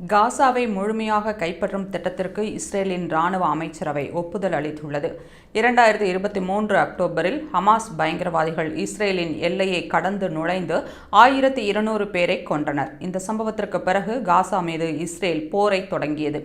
காசாவை முழுமையாக கைப்பற்றும் திட்டத்திற்கு இஸ்ரேலின் ராணுவ அமைச்சரவை ஒப்புதல் அளித்துள்ளது. இரண்டாயிரத்தி இருபத்தி மூன்று அக்டோபரில் ஹமாஸ் பயங்கரவாதிகள் இஸ்ரேலின் எல்லையை கடந்து நுழைந்து ஆயிரத்தி இருநூறு பேரை கொன்றனர். இந்த சம்பவத்திற்கு பிறகு காசா மீது இஸ்ரேல் போரை தொடங்கியது.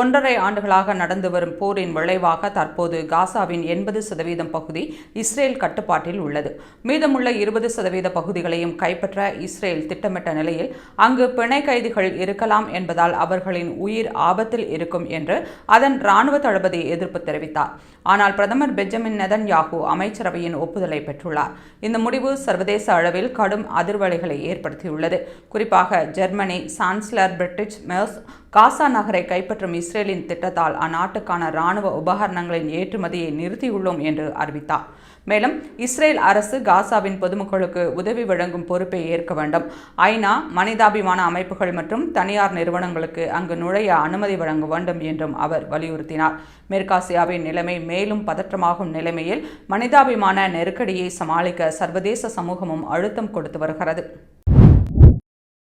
ஒன்றரை ஆண்டுகளாக நடந்து வரும் போரின் விளைவாக தற்போது காசாவின் எண்பது சதவீதம் பகுதி இஸ்ரேல் கட்டுப்பாட்டில் உள்ளது. மீதமுள்ள இருபது சதவீத பகுதிகளையும் கைப்பற்ற இஸ்ரேல் திட்டமிட்ட நிலையில் அங்கு பிணை கைதிகள் இருக்கலாம் என்பதால் அவர்களின் உயிர் ஆபத்தில் இருக்கும் என்று அதன் ராணுவ தளபதி எதிர்ப்பு தெரிவித்தார். ஆனால் பிரதமர் பெஞ்சமின் நெதன்யாகு அமைச்சரவையின் ஒப்புதலை பெற்றுள்ளார். இந்த முடிவு சர்வதேச அளவில் கடும் அதிர்வலைகளை ஏற்படுத்தியுள்ளது. குறிப்பாக Germany chancellor Friedrich Merz Gaza நகரை கைப்பற்றும் இஸ்ரேலின் திட்டத்தால் அந்நாட்டுக்கான ராணுவ உபகரணங்களின் ஏற்றுமதியை நிறுத்தியுள்ளோம் என்று அறிவித்தார். மேலும் இஸ்ரேல் அரசு காசாவின் பொதுமக்களுக்கு உதவி வழங்கும் பொறுப்பை ஏற்க வேண்டும். ஐநா மனிதாபிமான அமைப்புகள் மற்றும் தனியார் நிறுவனங்களுக்கு அங்கு நுழைய அனுமதி வழங்க வேண்டும் என்றும் அவர் வலியுறுத்தினார். மேற்காசியாவின் நிலைமை மேலும் பதற்றமாகும் நிலைமையில் மனிதாபிமான நெருக்கடியை சமாளிக்க சர்வதேச சமூகமும் அழுத்தம் கொடுத்து வருகிறது.